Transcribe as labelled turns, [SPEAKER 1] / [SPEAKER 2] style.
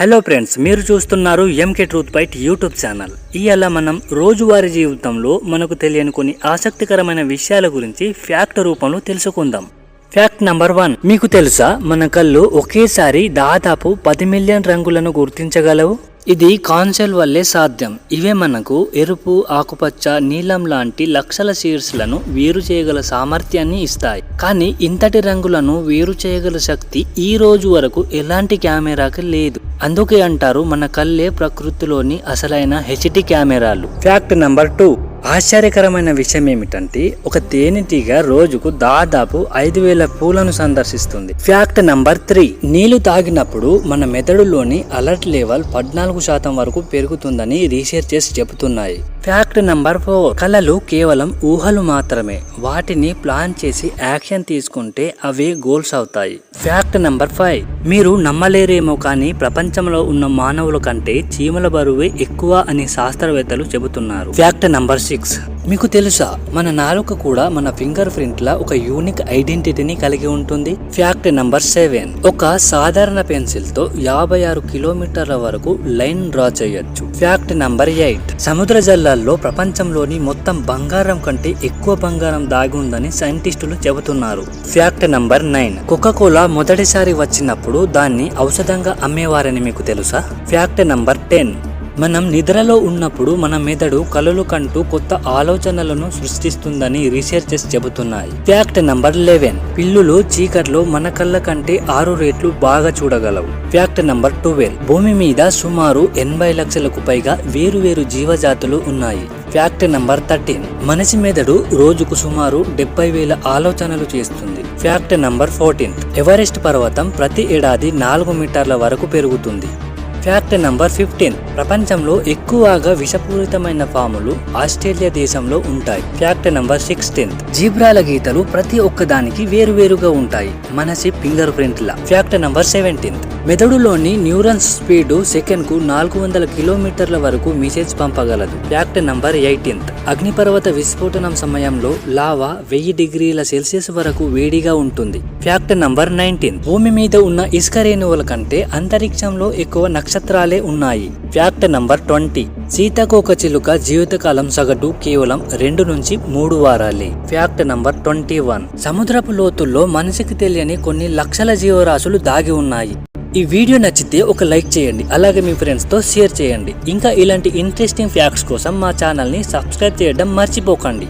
[SPEAKER 1] Hello friends మీరు చూస్తున్నారు MK truth bite YouTube channel ఇవాళ మనం రోజువారీ జీవితంలో మనకు తెలియని కొన్ని ఆసక్తికరమైన విషయాల గురించి ఫ్యాక్ట్ రూపంలో తెలుసుకుందాం. ఫ్యాక్ట్ నంబర్ వన్ మీకు తెలుసా మన కళ్ళు ఒకేసారి దాదాపు పది మిలియన్ రంగులను గుర్తించగలవు? ఇది కాన్సెల్ వల్లే సాధ్యం. ఇవే మనకు ఎరుపు ఆకుపచ్చ నీలం లాంటి లక్షల షేడ్స్లను వేరు చేయగల సామర్థ్యాన్ని ఇస్తాయి. కానీ ఇంతటి రంగులను వేరు చేయగల శక్తి ఈ రోజు వరకు ఎలాంటి కెమెరాకి లేదు. అందుకే అంటారు మన కళ్ళే ప్రకృతిలోని అసలైన హెచ్డి కెమెరాలు. ఫ్యాక్ట్ నెంబర్ టూ ఆశ్చర్యకరమైన విషయం ఏమిటంటే ఒక తేనెటీగ రోజుకు దాదాపు ఐదు వేల పూలను సందర్శిస్తుంది. ఫ్యాక్ట్ నంబర్ త్రీ నీళ్ళు తాగినప్పుడు మన మెదడులోని అలర్ట్ లెవెల్ పద్నాలుగు శాతం వరకు పెరుగుతుందని రీసెర్చెస్ చెబుతున్నాయి. ఫ్యాక్ట్ నెంబర్ ఫోర్ కళలు కేవలం ఊహలు మాత్రమే. వాటిని ప్లాన్ చేసి యాక్షన్ తీసుకుంటే అవే గోల్స్ అవుతాయి. ఫ్యాక్ట్ నెంబర్ ఫైవ్ మీరు నమ్మలేరేమో కానీ ప్రపంచంలో ఉన్న మానవుల కంటే చీమల బరువే ఎక్కువ అని శాస్త్రవేత్తలు చెబుతున్నారు. ఫ్యాక్ట్ నెంబర్ సిక్స్ మీకు తెలుసా మన నాలుక కూడా మన ఫింగర్ ప్రింట్ లా ఒక యూనిక్ ఐడెంటిటీని కలిగి ఉంటుంది. ఫ్యాక్ట్ నంబర్ సెవెన్ ఒక సాధారణ పెన్సిల్తో యాభై ఆరు కిలోమీటర్ల వరకు లైన్ డ్రా చేయొచ్చు. ఫ్యాక్ట్ నంబర్ ఎయిట్ సముద్ర జల్లాల్లో ప్రపంచంలోని మొత్తం బంగారం కంటే ఎక్కువ బంగారం దాగి ఉందని సైంటిస్టులు చెబుతున్నారు. ఫ్యాక్ట్ నంబర్ నైన్ కోలా మొదటిసారి వచ్చినప్పుడు దాన్ని ఔషధంగా అమ్మేవారని మీకు తెలుసా? ఫ్యాక్ట్ నంబర్ టెన్ మనం నిద్రలో ఉన్నప్పుడు మన మెదడు కలలు కంటూ కొత్త ఆలోచనలను సృష్టిస్తుందని రీసెర్చెస్ చెబుతున్నాయి. Fact number eleven. పిల్లులు చీకట్లో మన కళ్ళ కంటే ఆరు రేట్లు బాగా చూడగలవు. Fact number twelve. భూమి మీద సుమారు ఎనభై లక్షలకు పైగా వేరువేరు జీవజాతులు ఉన్నాయి. Fact number thirteen. మనిషి మెదడు రోజుకు సుమారు డెబ్బై వేల ఆలోచనలు చేస్తుంది. Fact number fourteen. ఎవరెస్ట్ పర్వతం ప్రతి ఏడాది నాలుగు మీటర్ల వరకు పెరుగుతుంది. Fact number fifteen. ప్రపంచంలో ఎక్కువగా విషపూరితమైన పాములు ఆస్ట్రేలియా దేశంలో ఉంటాయి. Fact number sixteen. జీబ్రాల గీతలు ప్రతి ఒక్కదానికి వేరువేరుగా ఉంటాయి. మనసి ఫింగర్ ప్రింట్ల. ఫ్యాక్ట్ నంబర్ సెవెంటీన్త్ మెదడులోని న్యూరన్స్ స్పీడ్ సెకండ్కు నాలుగు వందల కిలోమీటర్ల వరకు మెసేజ్ పంపగలదు. Fact number eighteenth. అగ్నిపర్వత విస్ఫోటనం సమయంలో లావా వెయ్యి డిగ్రీల సెల్సియస్ వరకు వేడిగా ఉంటుంది. ఫ్యాక్ట్ నంబర్ నైన్టీన్ భూమి మీద ఉన్న ఇసుక రేణువుల కంటే అంతరిక్షంలో ఎక్కువ నక్షత్రాలే ఉన్నాయి. Fact number twenty. సీతాకోక చిలుక జీవితకాలం సగటు కేవలం రెండు నుంచి మూడు వారాలే. Fact number twenty one. సముద్రపు లోతుల్లో మనిషికి తెలియని కొన్ని లక్షల జీవరాశులు దాగి ఉన్నాయి. ఈ వీడియో నచ్చితే ఒక లైక్ చేయండి అలాగే మీ ఫ్రెండ్స్తో షేర్ చేయండి. ఇంకా ఇలాంటి ఇంట్రెస్టింగ్ ఫ్యాక్ట్స్ కోసం మా ఛానల్ని సబ్స్క్రైబ్ చేయడం మర్చిపోకండి.